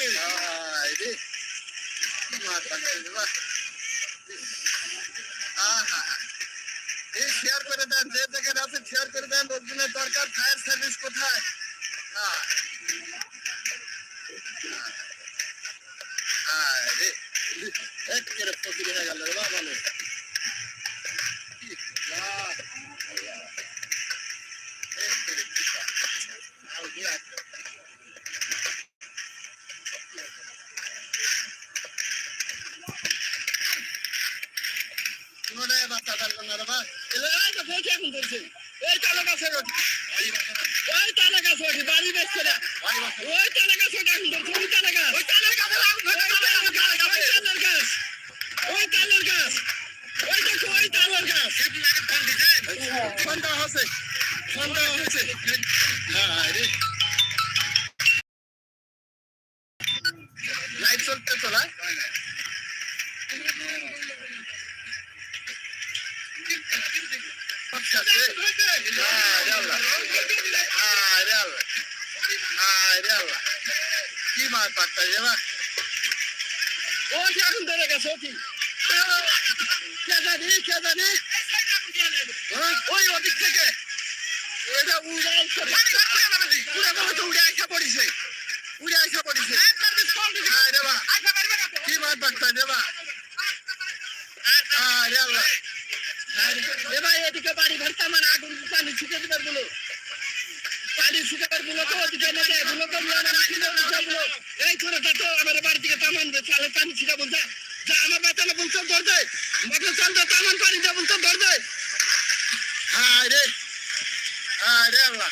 Haydi. এই share করে দেন যে দেখেন আপনি শেয়ার করে দেন লোকজনের দরকার ফায়ার সার্ভিস কোথায় হ্যাঁ রে এক করে ফকির হয়ে গেল মানুষ কোনোটাই বাচ্চা পারল না রে বা। এই তো ফেলছে এখন ধরছে। এই তালে গাছে রোটি। ওই তালে গাছে রোটি, বাড়ি বেচছে না। ওই তালে গাছে রোটি এখন ধরছে, ওই তালে। ওই তালের গাছ, ওই তালের ওই তালের গাছ। ওই দেখো, ওই তালের গাছ। সন্ধ্যা হচ্ছে, সন্ধ্যা হচ্ছে। হ্যাঁ, রে। কি মার পাত্তা যাবা ও কি এখন ধরে গেছে ও কি কে জানি কে জানি। হ্যাঁ, ওই ওদিক থেকে। এটা উড়াল করে উড়ে গেলে তো উড়ে আসা পড়িছে। উড়ে আসা পড়িছে। হ্যাঁ রে বা কি মার পাত্তা দেবা হ্যাঁ রে আল্লাহ। এবার এদিকে বাড়ি ঘর তামান আগুন পানি ছুটে দিবার বলো। পানি ছুটাবার বলো তো ওদিকে বলো তো মিয়া না কিনে দিতে বলো এই করে তো আমার বাড়ি থেকে তামান দে, চালে পানি ছিটা বলছা, যা আমার বেতনে বলছো, ধর দে। মোটর চাল দে তামান পানি দে বলছো, ধর দে। হ্যাঁ রে হ্যাঁ রে আল্লাহ।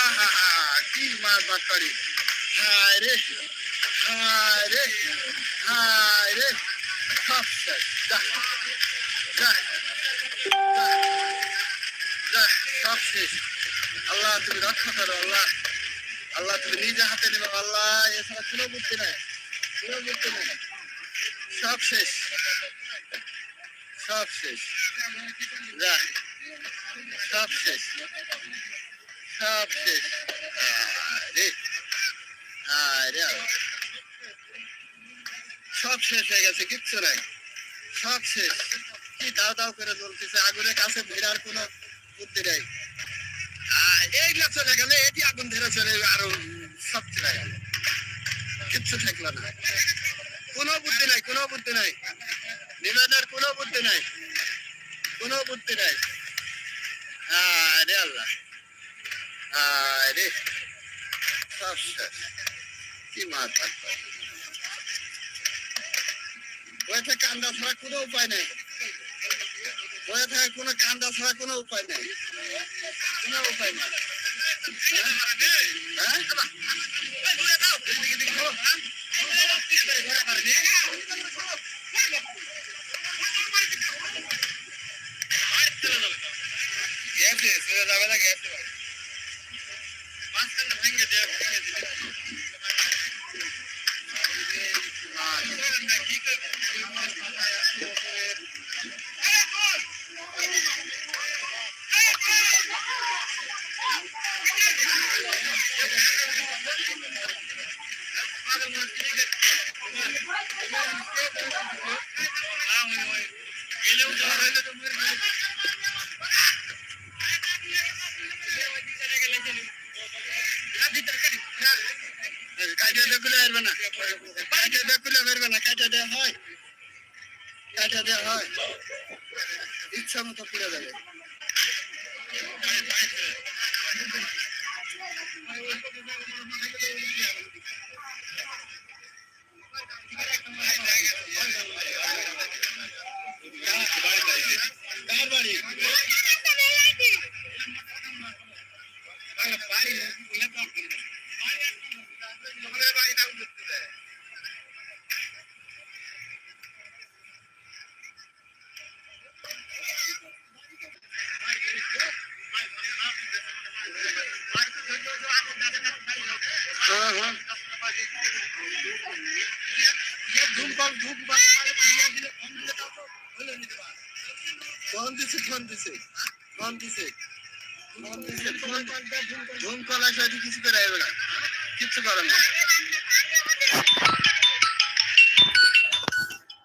আহা কি মার বাটপাড়ি হায় রে হায় রে হায় রে। সব শেষ। যা যা আল্লাহ তুমি রক্ষা করো, আল্লাহ। আল্লাহ তুমি নিজে হাতে নেবে, আল্লাহ, এছাড়া কোনো বুদ্ধি নাই। কোনো বুদ্ধি নাই। সব শেষ। সব শেষ। যা। সব শেষ। সব শেষ। আরে আরে সব শেষ হয়ে গেছে, কিচ্ছু নাই। সব শেষ। কি দাও দাও করে জ্বলতেছে আগুনের কাছে ভিড়ার কোনো বুদ্ধি নেই। এইগুলা চলে গেলে এটি আগুন ধরে চলে আরও সব চলে গেল। কিচ্ছু থাকল না। কোনো বুদ্ধি নাই, কোনো বুদ্ধি নাই। নিবেদনের কোনো বুদ্ধি নাই। কোনো বুদ্ধি নাই। আরে আল্লাহ। আরে। সব কি মার পাত্তা বয়ে কান্দা ছাড়া কোনো উপায় নেই। বয়ে থেকে কোনো কান্দা ছাড়া কোনো উপায় নেই। কোনো উপায় নেই। হ্যাঁ? যাবে না গেছে মাঝখানে ভেঙে দেয় ভেঙে দিবে কাজে দেখলে পারবে না কাজে দেখলে পারবে না কাজে দেওয়া হয় কাজে দেওয়া হয় ইচ্ছা মতো পুড়ে যাবে কার ফোন দিছে ফোন দিছে ফোন দিছে ফোন দিছে ফোন কল আসা কিছু করে না কিচ্ছু করার না